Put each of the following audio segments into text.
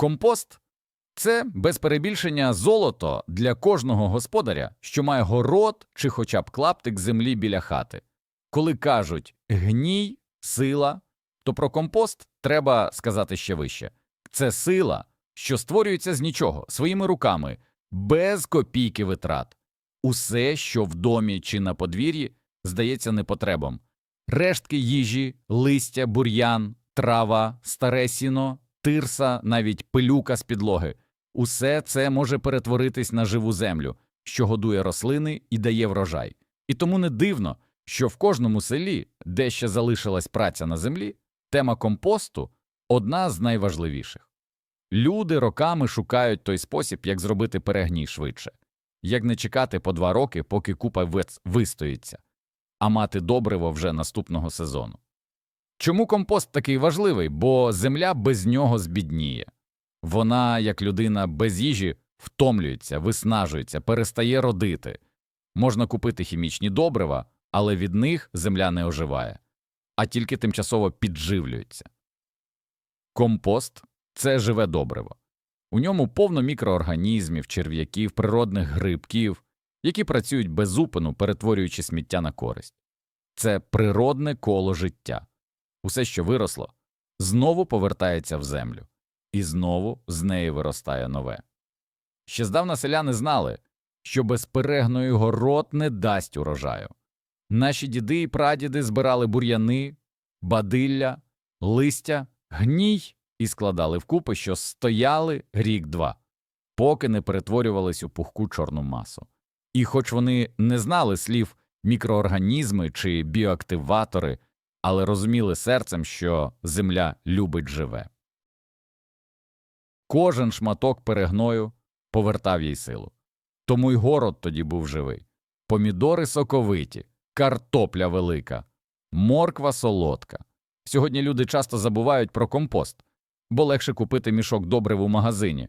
Компост це без перебільшення золото для кожного господаря, що має город чи хоча б клаптик землі біля хати. Коли кажуть гній, сила, то про компост треба сказати ще вище. Це сила, що створюється з нічого, своїми руками, без копійки витрат. Усе, що в домі чи на подвір'ї, здається непотребом. Рештки їжі, листя, бур'ян, трава, старе сіно, тирса, навіть пилюка з підлоги – усе це може перетворитись на живу землю, що годує рослини і дає врожай. І тому не дивно, що в кожному селі, де ще залишилась праця на землі, тема компосту одна з найважливіших. Люди роками шукають той спосіб, як зробити перегній швидше, як не чекати по два роки, поки купа вистоїться, а мати добриво вже наступного сезону. Чому компост такий важливий? Бо земля без нього збідніє. Вона, як людина без їжі, втомлюється, виснажується, перестає родити. Можна купити хімічні добрива, але від них земля не оживає, а тільки тимчасово підживлюється. Компост це живе добриво. У ньому повно мікроорганізмів, черв'яків, природних грибків, які працюють безупину, перетворюючи сміття на користь. Це природне коло життя. Усе, що виросло, знову повертається в землю, і знову з неї виростає нове. Ще здавна селяни знали, що без перегної город не дасть урожаю. Наші діди і прадіди збирали бур'яни, бадилля, листя, гній і складали вкупи, що стояли рік-два, поки не перетворювались у пухку чорну масу. І хоч вони не знали слів мікроорганізми чи біоактиватори, але розуміли серцем, що земля любить живе. Кожен шматок перегною повертав їй силу. Тому й город тоді був живий. Помідори соковиті, картопля велика, морква солодка. Сьогодні люди часто забувають про компост, бо легше купити мішок добрив у магазині.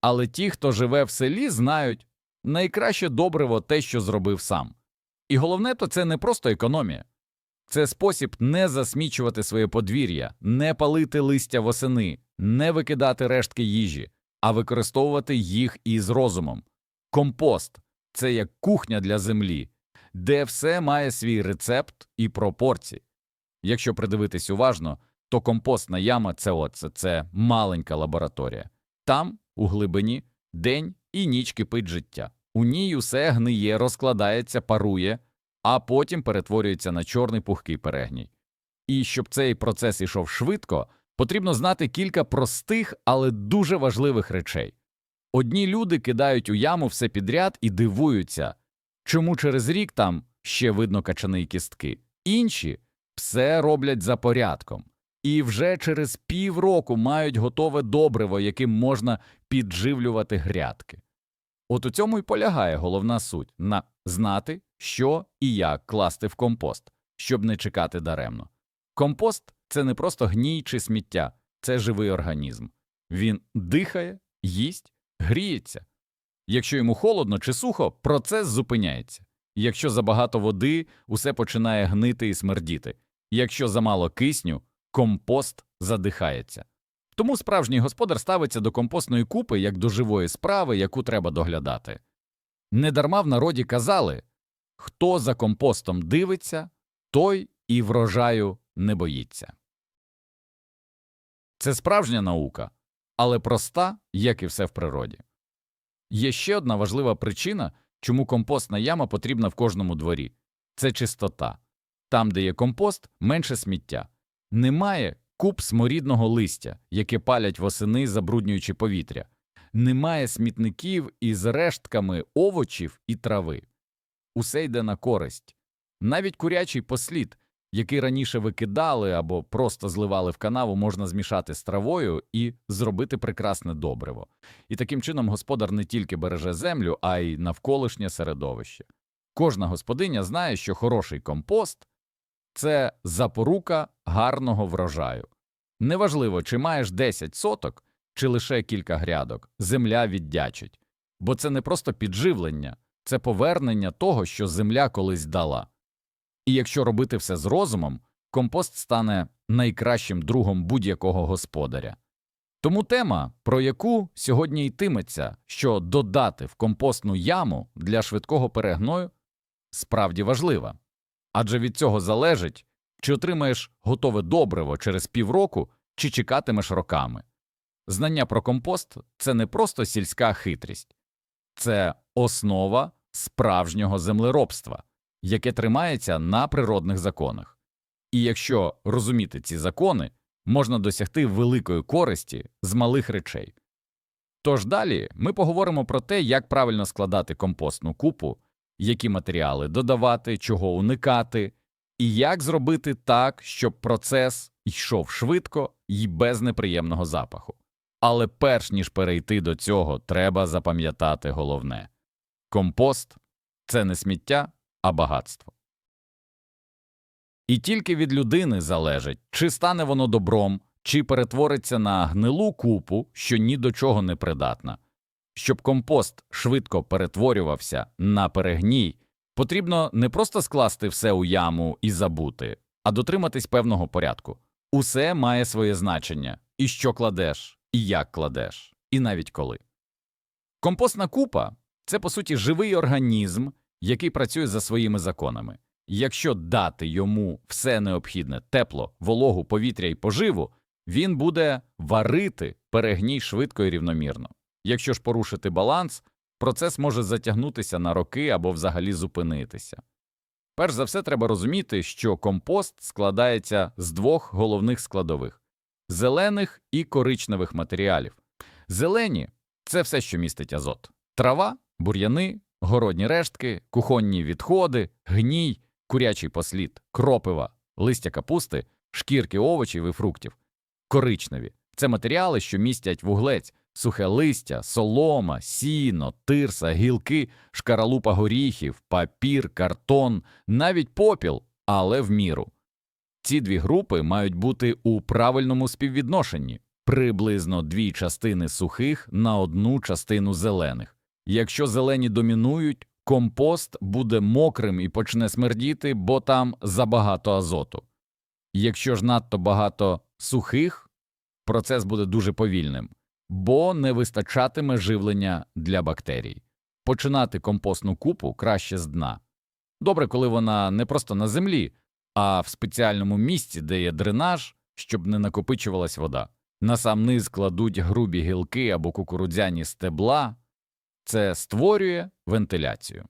Але ті, хто живе в селі, знають найкраще добриво те, що зробив сам. І головне, то це не просто економія. Це спосіб не засмічувати своє подвір'я, не палити листя восени, не викидати рештки їжі, а використовувати їх із розумом. Компост це як кухня для землі, де все має свій рецепт і пропорції. Якщо придивитись уважно, то компостна яма це оце, це маленька лабораторія. Там, у глибині, день і ніч кипить життя. У ній усе гниє, розкладається, парує, а потім перетворюється на чорний пухкий перегній. І щоб цей процес ішов швидко, потрібно знати кілька простих, але дуже важливих речей. Одні люди кидають у яму все підряд і дивуються, чому через рік там ще видно качани й кістки. Інші все роблять за порядком. І вже через півроку мають готове добриво, яким можна підживлювати грядки. От у цьому й полягає головна суть на знати, що і як класти в компост, щоб не чекати даремно. Компост це не просто гній чи сміття, це живий організм. Він дихає, їсть, гріється. Якщо йому холодно чи сухо, процес зупиняється. Якщо забагато води, усе починає гнити і смердіти. Якщо замало кисню, компост задихається. Тому справжній господар ставиться до компостної купи як до живої справи, яку треба доглядати. Недарма в народі казали хто за компостом дивиться, той і врожаю не боїться. Це справжня наука, але проста, як і все в природі. Є ще одна важлива причина, чому компостна яма потрібна в кожному дворі це чистота. Там, де є компост, менше сміття. Немає куп сморідного листя, яке палять восени, забруднюючи повітря. Немає смітників із рештками овочів і трави. Усе йде на користь. Навіть курячий послід, який раніше викидали або просто зливали в канаву, можна змішати з травою і зробити прекрасне добриво. І таким чином господар не тільки береже землю, а й навколишнє середовище. Кожна господиня знає, що хороший компост це запорука гарного врожаю. Неважливо, чи маєш 10 соток, чи лише кілька грядок, земля віддячить. Бо це не просто підживлення, це повернення того, що земля колись дала. І якщо робити все з розумом, компост стане найкращим другом будь-якого господаря. Тому тема, про яку сьогодні йтиметься, що додати в компостну яму для швидкого перегною, справді важлива. Адже від цього залежить, чи отримаєш готове добриво через півроку, чи чекатимеш роками. Знання про компост це не просто сільська хитрість, це основа справжнього землеробства, яке тримається на природних законах. І якщо розуміти ці закони, можна досягти великої користі з малих речей. Тож далі ми поговоримо про те, як правильно складати компостну купу, які матеріали додавати, чого уникати, і як зробити так, щоб процес йшов швидко і без неприємного запаху. Але перш ніж перейти до цього, треба запам'ятати головне компост це не сміття, а багатство. І тільки від людини залежить, чи стане воно добром, чи перетвориться на гнилу купу, що ні до чого не придатна. Щоб компост швидко перетворювався на перегній, потрібно не просто скласти все у яму і забути, а дотриматись певного порядку. Усе має своє значення і що кладеш, і як кладеш, і навіть коли. Компостна купа це, по суті, живий організм, який працює за своїми законами. Якщо дати йому все необхідне тепло, вологу, повітря і поживу, він буде варити перегній швидко і рівномірно. Якщо ж порушити баланс, процес може затягнутися на роки або взагалі зупинитися. Перш за все, треба розуміти, що компост складається з двох головних складових зелених і коричневих матеріалів. Зелені це все, що містить азот, трава, бур'яни, городні рештки, кухонні відходи, гній, курячий послід, кропива, листя капусти, шкірки овочів і фруктів. Коричневі це матеріали, що містять вуглець, сухе листя, солома, сіно, тирса, гілки, шкаралупа горіхів, папір, картон, навіть попіл, але в міру. Ці дві групи мають бути у правильному співвідношенні приблизно дві частини сухих на одну частину зелених. Якщо зелені домінують, компост буде мокрим і почне смердіти, бо там забагато азоту. Якщо ж надто багато сухих, процес буде дуже повільним, бо не вистачатиме живлення для бактерій. Починати компостну купу краще з дна. Добре, коли вона не просто на землі, а в спеціальному місці, де є дренаж, щоб не накопичувалась вода. На сам низ кладуть грубі гілки або кукурудзяні стебла, це створює вентиляцію.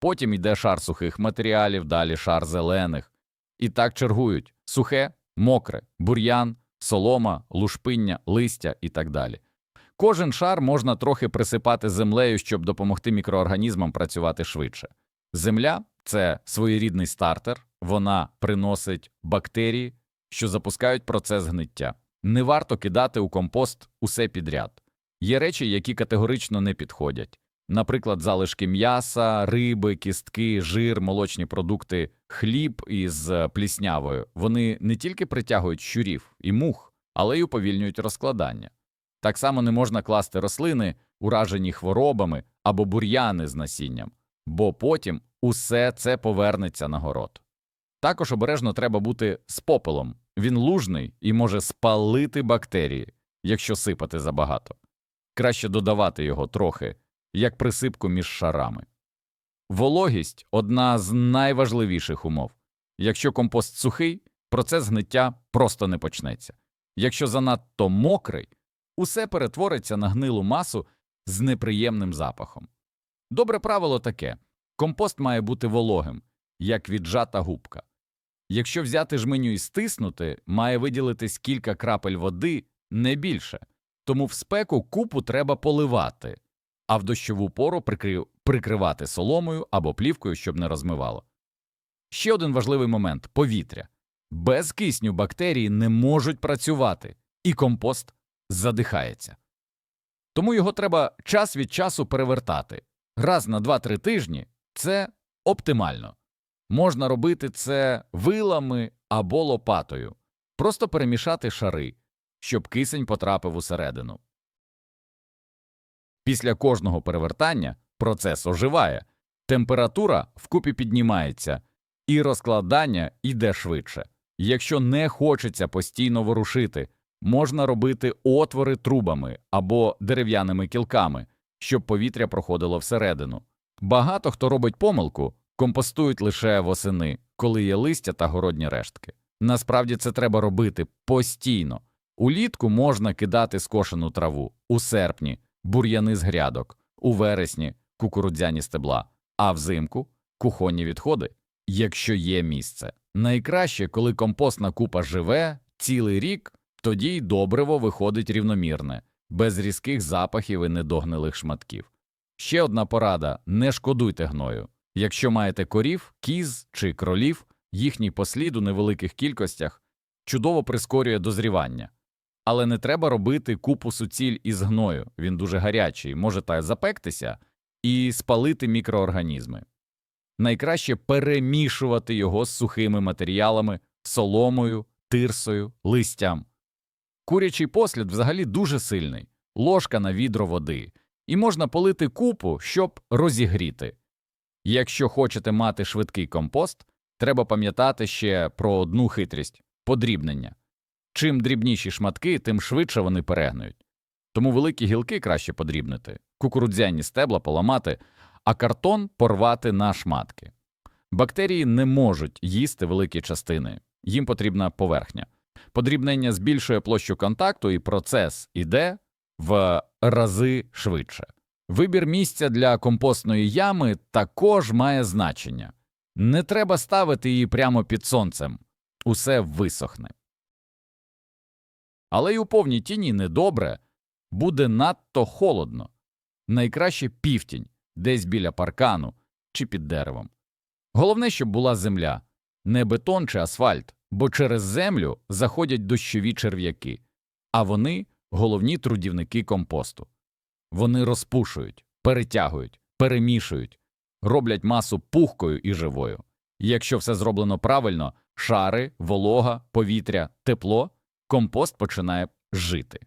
Потім йде шар сухих матеріалів, далі шар зелених. І так чергують сухе, мокре, бур'ян, солома, лушпиння, листя і так далі. Кожен шар можна трохи присипати землею, щоб допомогти мікроорганізмам працювати швидше. Земля це своєрідний стартер, вона приносить бактерії, що запускають процес гниття. Не варто кидати у компост усе підряд. Є речі, які категорично не підходять. Наприклад, залишки м'яса, риби, кістки, жир, молочні продукти, хліб із пліснявою. Вони не тільки притягують щурів і мух, але й уповільнюють розкладання. Так само не можна класти рослини, уражені хворобами або бур'яни з насінням, бо потім усе це повернеться на город. Також обережно треба бути з попелом він лужний і може спалити бактерії, якщо сипати забагато. Краще додавати його трохи, як присипку між шарами. Вологість одна з найважливіших умов. Якщо компост сухий, процес гниття просто не почнеться. Якщо занадто мокрий, усе перетвориться на гнилу масу з неприємним запахом. Добре правило таке компост має бути вологим, як віджата губка. Якщо взяти жменю і стиснути, має виділитись кілька крапель води, не більше, тому в спеку купу треба поливати, а в дощову пору прикри... прикривати соломою або плівкою, щоб не розмивало. Ще один важливий момент повітря. Без кисню бактерії не можуть працювати, і компост задихається. Тому його треба час від часу перевертати. Раз на 2-3 тижні це оптимально. Можна робити це вилами або лопатою, просто перемішати шари, щоб кисень потрапив усередину. Після кожного перевертання процес оживає, температура вкупі піднімається, і розкладання йде швидше. Якщо не хочеться постійно ворушити, Можна робити отвори трубами або дерев'яними кілками, щоб повітря проходило всередину. Багато хто робить помилку, компостують лише восени, коли є листя та городні рештки. Насправді це треба робити постійно. Улітку можна кидати скошену траву, у серпні бур'яни з грядок, у вересні кукурудзяні стебла, а взимку кухонні відходи, якщо є місце. Найкраще, коли компостна купа живе цілий рік, тоді й добриво виходить рівномірне, без різких запахів і недогнилих шматків. Ще одна порада не шкодуйте гною. Якщо маєте корів, кіз чи кролів, їхній послід у невеликих кількостях чудово прискорює дозрівання. Але не треба робити купу суціль із гною, він дуже гарячий, може та запектися і спалити мікроорганізми. Найкраще перемішувати його з сухими матеріалами, соломою, тирсою, листям. Курячий послід взагалі дуже сильний, ложка на відро води, і можна полити купу, щоб розігріти. Якщо хочете мати швидкий компост, треба пам'ятати ще про одну хитрість подрібнення. Чим дрібніші шматки, тим швидше вони перегнують. Тому великі гілки краще подрібнити, кукурудзяні стебла поламати, а картон порвати на шматки. Бактерії не можуть їсти великі частини, їм потрібна поверхня. Подрібнення збільшує площу контакту, і процес іде в рази швидше. Вибір місця для компостної ями також має значення. Не треба ставити її прямо під сонцем, усе висохне. Але й у повній тіні недобре, буде надто холодно. Найкраще півтінь, десь біля паркану чи під деревом. Головне, щоб була земля, не бетон чи асфальт, бо через землю заходять дощові черв'яки, а вони головні трудівники компосту. Вони розпушують, перетягують, перемішують, роблять масу пухкою і живою. Якщо все зроблено правильно, шари, волога, повітря, тепло, компост починає жити.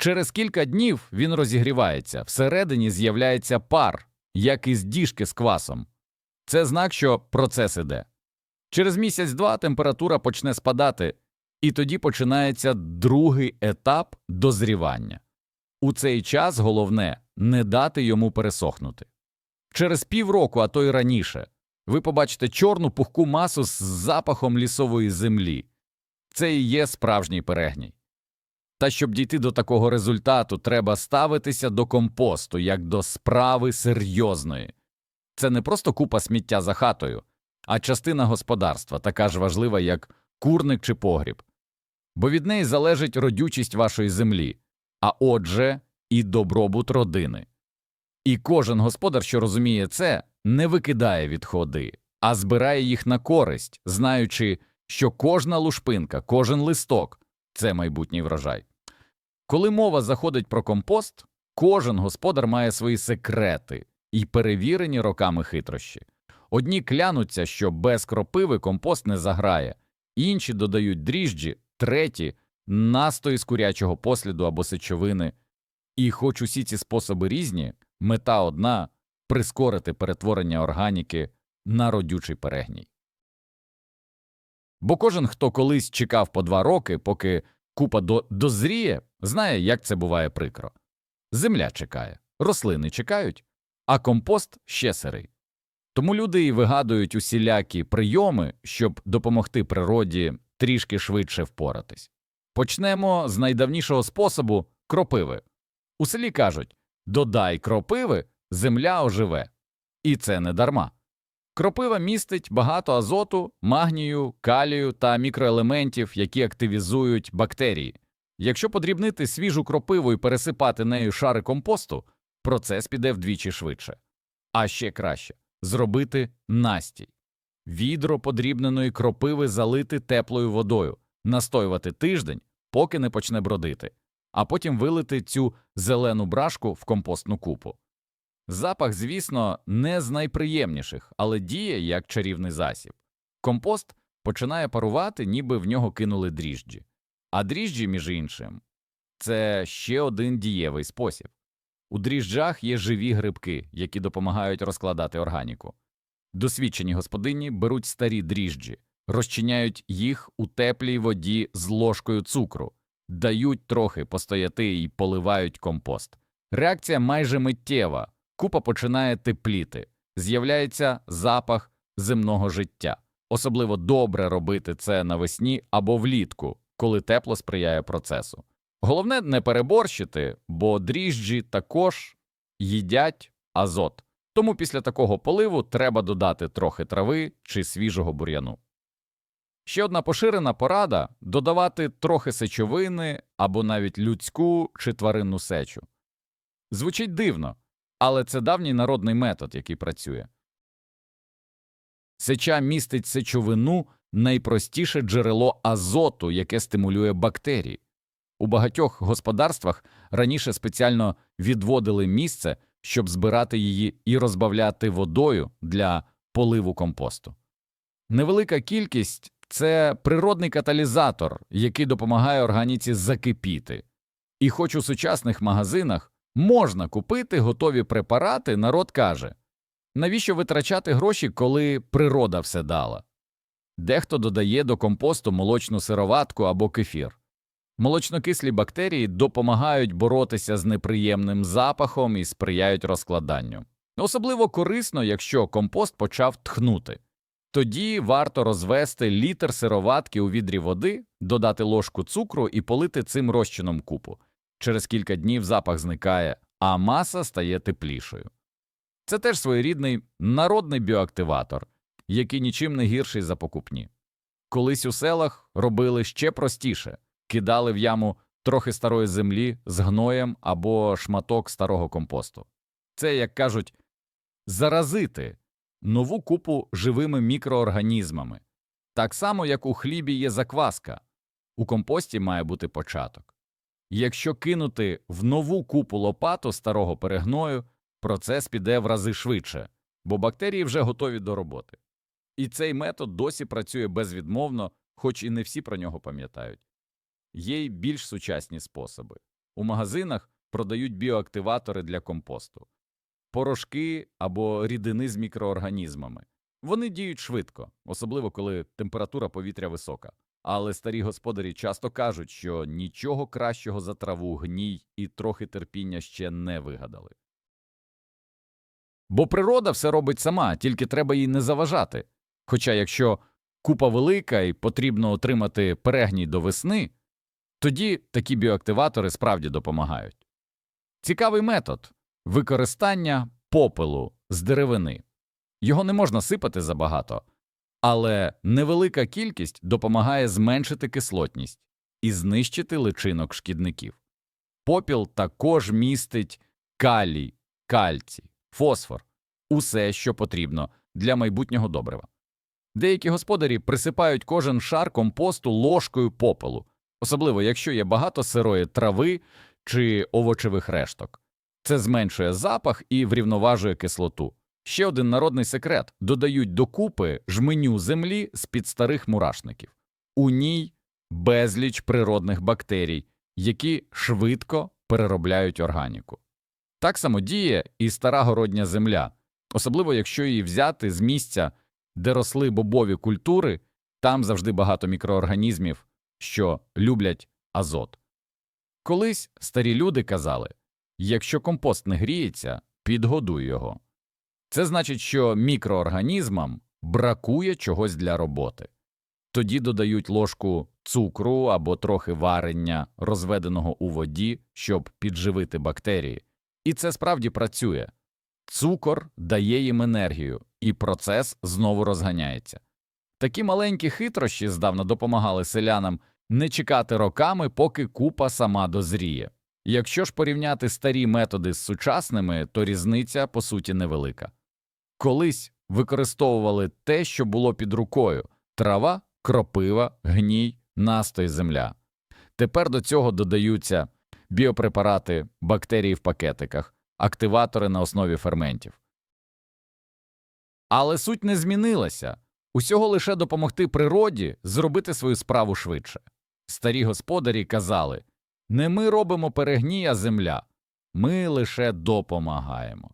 Через кілька днів він розігрівається, всередині з'являється пар, як із діжки з квасом. Це знак, що процес іде. Через місяць-два температура почне спадати, і тоді починається другий етап дозрівання. У цей час головне не дати йому пересохнути. Через півроку, а то й раніше, ви побачите чорну пухку масу з запахом лісової землі. Це і є справжній перегній. Та щоб дійти до такого результату, треба ставитися до компосту як до справи серйозної. Це не просто купа сміття за хатою, а частина господарства, така ж важлива, як курник чи погріб. Бо від неї залежить родючість вашої землі, а отже, і добробут родини. І кожен господар, що розуміє це, не викидає відходи, а збирає їх на користь, знаючи, що кожна лушпинка, кожен листок це майбутній врожай. Коли мова заходить про компост, кожен господар має свої секрети і перевірені роками хитрощі. Одні клянуться, що без кропиви компост не заграє, інші додають дріжджі, треті настої з курячого посліду або сечовини. І хоч усі ці способи різні, мета одна прискорити перетворення органіки на родючий перегній. Бо кожен, хто колись чекав по два роки, поки купа до дозріє, знає, як це буває прикро. Земля чекає, рослини чекають, а компост ще сирий. Тому люди і вигадують усілякі прийоми, щоб допомогти природі трішки швидше впоратись. Почнемо з найдавнішого способу кропиви. У селі кажуть додай кропиви, земля оживе. І це не дарма. Кропива містить багато азоту, магнію, калію та мікроелементів, які активізують бактерії. Якщо подрібнити свіжу кропиву і пересипати нею шари компосту, процес піде вдвічі швидше. А ще краще зробити настій. Відро подрібненої кропиви залити теплою водою, настоювати тиждень, поки не почне бродити, а потім вилити цю зелену брашку в компостну купу. Запах, звісно, не з найприємніших, але діє як чарівний засіб. Компост починає парувати, ніби в нього кинули дріжджі. А дріжджі, між іншим, це ще один дієвий спосіб. У дріжджах є живі грибки, які допомагають розкладати органіку. Досвідчені господині беруть старі дріжджі, розчиняють їх у теплій воді з ложкою цукру дають трохи постояти і поливають компост. Реакція майже миттєва, купа починає тепліти, з'являється запах земного життя. Особливо добре робити це навесні або влітку, коли тепло сприяє процесу. Головне не переборщити, бо дріжджі також їдять азот. Тому після такого поливу треба додати трохи трави чи свіжого бур'яну. Ще одна поширена порада додавати трохи сечовини або навіть людську чи тваринну сечу. Звучить дивно, але це давній народний метод, який працює. Сеча містить сечовину найпростіше джерело азоту, яке стимулює бактерії. У багатьох господарствах раніше спеціально відводили місце, щоб збирати її і розбавляти водою для поливу компосту. Невелика кількість це природний каталізатор, який допомагає органіці закипіти. І хоч у сучасних магазинах можна купити готові препарати, народ каже навіщо витрачати гроші, коли природа все дала? Дехто додає до компосту молочну сироватку або кефір. Молочнокислі бактерії допомагають боротися з неприємним запахом і сприяють розкладанню. Особливо корисно, якщо компост почав тхнути. Тоді варто розвести літр сироватки у відрі води, додати ложку цукру і полити цим розчином купу. Через кілька днів запах зникає, а маса стає теплішою. Це теж своєрідний народний біоактиватор, який нічим не гірший за покупні. Колись у селах робили ще простіше кидали в яму трохи старої землі з гноєм або шматок старого компосту. Це, як кажуть, заразити нову купу живими мікроорганізмами. Так само, як у хлібі є закваска, у компості має бути початок. Якщо кинути в нову купу лопату старого перегною, процес піде в рази швидше, бо бактерії вже готові до роботи. І цей метод досі працює безвідмовно, хоч і не всі про нього пам'ятають. Є й більш сучасні способи. У магазинах продають біоактиватори для компосту, порошки або рідини з мікроорганізмами. Вони діють швидко, особливо коли температура повітря висока. Але старі господарі часто кажуть, що нічого кращого за траву, гній і трохи терпіння ще не вигадали. Бо природа все робить сама, тільки треба їй не заважати. Хоча якщо купа велика і потрібно отримати перегній до весни, тоді такі біоактиватори справді допомагають. Цікавий метод використання попелу з деревини. Його не можна сипати забагато, але невелика кількість допомагає зменшити кислотність і знищити личинок шкідників. Попіл також містить калій, кальцій, фосфор усе, що потрібно для майбутнього добрива. Деякі господарі присипають кожен шар компосту ложкою попелу, особливо якщо є багато сирої трави чи овочевих решток. Це зменшує запах і врівноважує кислоту. Ще один народний секрет додають докупи жменю землі з під старих мурашників. У ній безліч природних бактерій, які швидко переробляють органіку. Так само діє і стара городня земля, особливо якщо її взяти з місця, де росли бобові культури, там завжди багато мікроорганізмів, що люблять азот. Колись старі люди казали якщо компост не гріється, підгодуй його. Це значить, що мікроорганізмам бракує чогось для роботи. Тоді додають ложку цукру або трохи варення, розведеного у воді, щоб підживити бактерії. І це справді працює. Цукор дає їм енергію, і процес знову розганяється. Такі маленькі хитрощі здавна допомагали селянам не чекати роками, поки купа сама дозріє. Якщо ж порівняти старі методи з сучасними, то різниця по суті невелика. Колись використовували те, що було під рукою трава, кропива, гній, настой земля. Тепер до цього додаються біопрепарати, бактерії в пакетиках, активатори на основі ферментів. Але суть не змінилася усього лише допомогти природі зробити свою справу швидше. Старі господарі казали не ми робимо перегній, а земля, ми лише допомагаємо.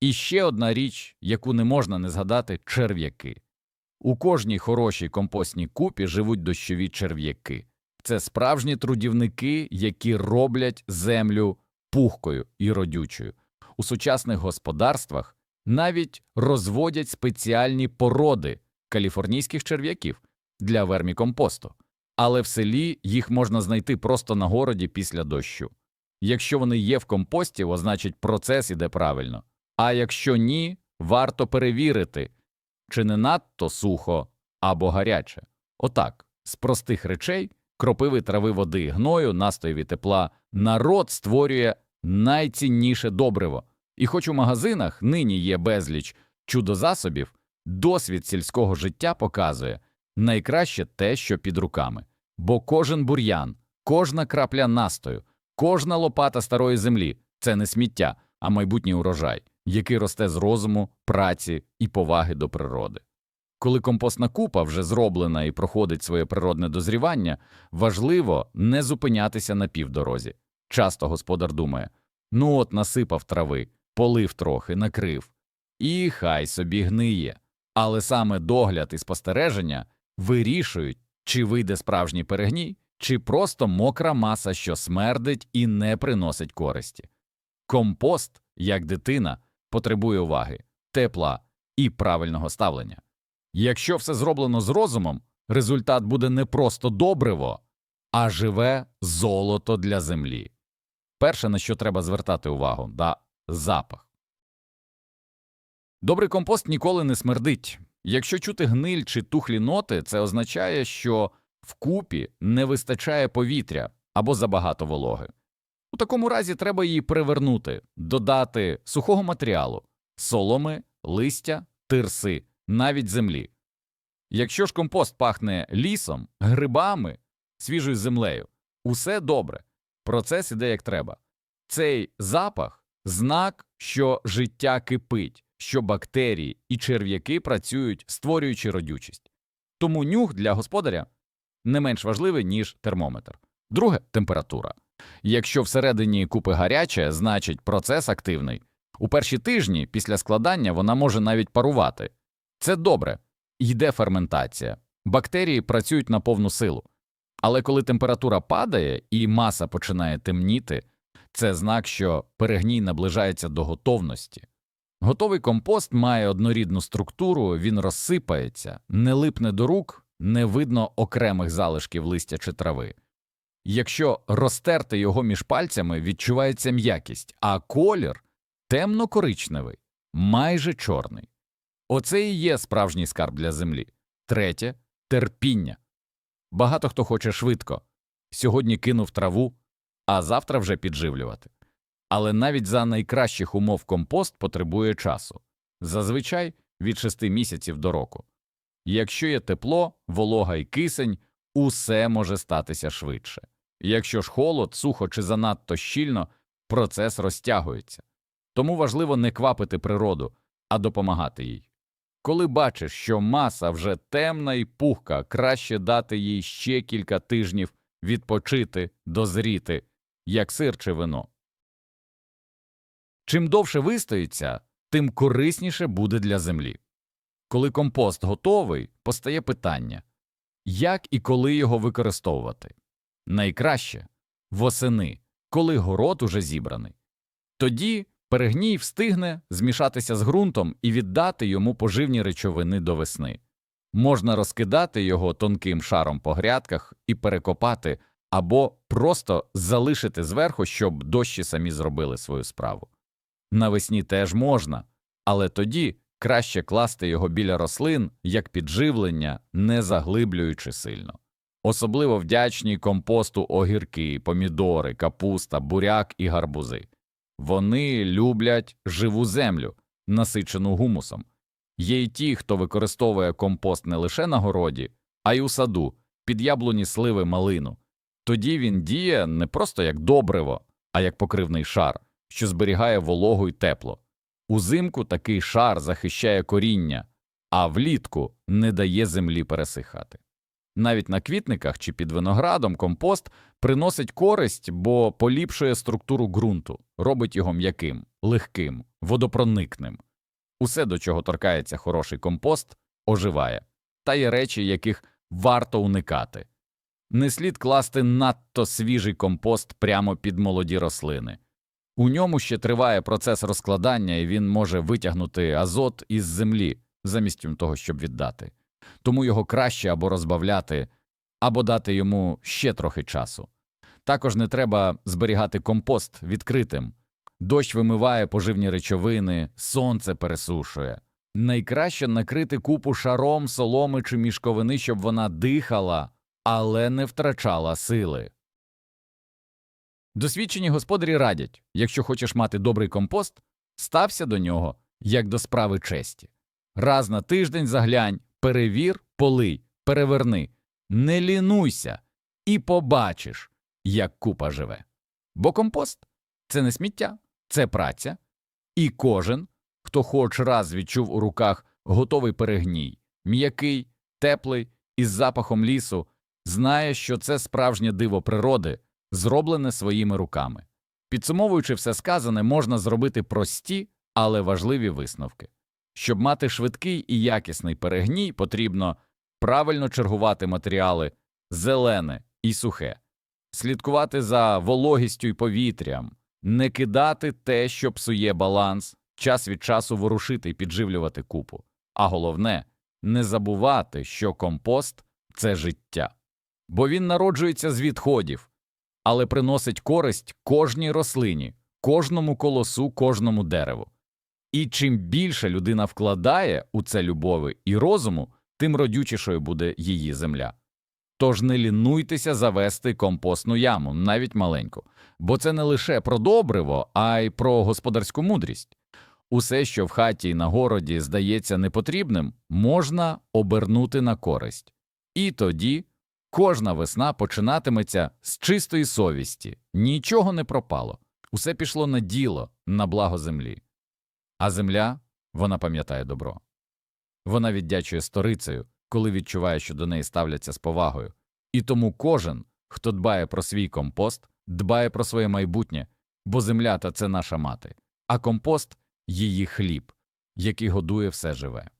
І ще одна річ, яку не можна не згадати черв'яки. У кожній хорошій компостній купі живуть дощові черв'яки. Це справжні трудівники, які роблять землю пухкою і родючою. У сучасних господарствах навіть розводять спеціальні породи каліфорнійських черв'яків для вермікомпосту, але в селі їх можна знайти просто на городі після дощу. Якщо вони є в компості, означить процес іде правильно. А якщо ні, варто перевірити, чи не надто сухо або гаряче. Отак, з простих речей, кропиви трави води, гною, настоєві тепла, народ створює найцінніше добриво. І хоч у магазинах нині є безліч чудозасобів, досвід сільського життя показує найкраще те, що під руками. Бо кожен бур'ян, кожна крапля настою, кожна лопата старої землі це не сміття, а майбутній урожай, який росте з розуму, праці і поваги до природи. Коли компостна купа вже зроблена і проходить своє природне дозрівання, важливо не зупинятися на півдорозі. Часто господар думає ну от насипав трави, полив трохи, накрив, і хай собі гниє. Але саме догляд і спостереження вирішують, чи вийде справжній перегній, чи просто мокра маса, що смердить і не приносить користі. Компост, як дитина, потребує уваги, тепла і правильного ставлення. Якщо все зроблено з розумом, результат буде не просто добриво, а живе золото для землі. Перше, на що треба звертати увагу, да запах. Добрий компост ніколи не смердить. Якщо чути гниль чи тухлі ноти, це означає, що вкупі не вистачає повітря або забагато вологи. У такому разі треба її перевернути, додати сухого матеріалу соломи, листя, тирси, навіть землі. Якщо ж компост пахне лісом, грибами, свіжою землею, усе добре, процес іде як треба. Цей запах знак, що життя кипить, що бактерії і черв'яки працюють, створюючи родючість. Тому нюх для господаря не менш важливий, ніж термометр. Друге температура. Якщо всередині купи гаряче, значить процес активний. У перші тижні після складання вона може навіть парувати. Це добре, йде ферментація, бактерії працюють на повну силу. Але коли температура падає і маса починає темніти, це знак, що перегній наближається до готовності. Готовий компост має однорідну структуру, він розсипається, не липне до рук, не видно окремих залишків листя чи трави. Якщо розтерти його між пальцями, відчувається м'якість, а колір темно-коричневий, майже чорний. Оце і є справжній скарб для землі. Третє терпіння. Багато хто хоче швидко. Сьогодні кинув траву, а завтра вже підживлювати. Але навіть за найкращих умов компост потребує часу зазвичай від шести місяців до року. Якщо є тепло, волога і кисень, усе може статися швидше. Якщо ж холод, сухо чи занадто щільно, процес розтягується. Тому важливо не квапити природу, а допомагати їй. Коли бачиш, що маса вже темна і пухка, краще дати їй ще кілька тижнів відпочити, дозріти, як сир чи вино. Чим довше вистоїться, тим корисніше буде для землі. Коли компост готовий, постає питання як і коли його використовувати? Найкраще восени, коли город уже зібраний. Тоді перегній встигне змішатися з ґрунтом і віддати йому поживні речовини до весни. Можна розкидати його тонким шаром по грядках і перекопати або просто залишити зверху, щоб дощі самі зробили свою справу. Навесні теж можна, але тоді краще класти його біля рослин як підживлення, не заглиблюючи сильно. Особливо вдячні компосту огірки, помідори, капуста, буряк і гарбузи. Вони люблять живу землю, насичену гумусом. Є й ті, хто використовує компост не лише на городі, а й у саду, під яблуні сливи малину. Тоді він діє не просто як добриво, а як покривний шар, що зберігає вологу й тепло. Узимку такий шар захищає коріння, а влітку не дає землі пересихати. Навіть на квітниках чи під виноградом компост приносить користь, бо поліпшує структуру ґрунту, робить його м'яким, легким, водопроникним. Усе, до чого торкається хороший компост, оживає, та є речі, яких варто уникати Не слід класти надто свіжий компост прямо під молоді рослини. У ньому ще триває процес розкладання, і він може витягнути азот із землі, замість того, щоб віддати. Тому його краще або розбавляти, або дати йому ще трохи часу. Також не треба зберігати компост відкритим. Дощ вимиває поживні речовини, сонце пересушує. Найкраще накрити купу шаром соломи чи мішковини, щоб вона дихала, але не втрачала сили. Досвідчені господарі радять, якщо хочеш мати добрий компост, стався до нього, як до справи честі. Раз на тиждень заглянь, перевір, полий, переверни, не лінуйся і побачиш, як купа живе. Бо компост це не сміття, це праця, і кожен, хто хоч раз відчув у руках готовий перегній, м'який, теплий, із запахом лісу, знає, що це справжнє диво природи, зроблене своїми руками. Підсумовуючи все сказане, можна зробити прості, але важливі висновки. Щоб мати швидкий і якісний перегній, потрібно правильно чергувати матеріали зелене і сухе, слідкувати за вологістю і повітрям, не кидати те, що псує баланс, час від часу ворушити і підживлювати купу. А головне не забувати, що компост це життя, бо він народжується з відходів, але приносить користь кожній рослині, кожному колосу, кожному дереву. І чим більше людина вкладає у це любові і розуму, тим родючішою буде її земля. Тож не лінуйтеся завести компостну яму, навіть маленьку, бо це не лише про добриво, а й про господарську мудрість. Усе, що в хаті і на городі здається непотрібним, можна обернути на користь. І тоді кожна весна починатиметься з чистої совісті, нічого не пропало, усе пішло на діло, на благо землі. А земля вона пам'ятає добро. Вона віддячує сторицею, коли відчуває, що до неї ставляться з повагою. І тому кожен, хто дбає про свій компост, дбає про своє майбутнє, бо земля та це наша мати, а компост її хліб, який годує все живе.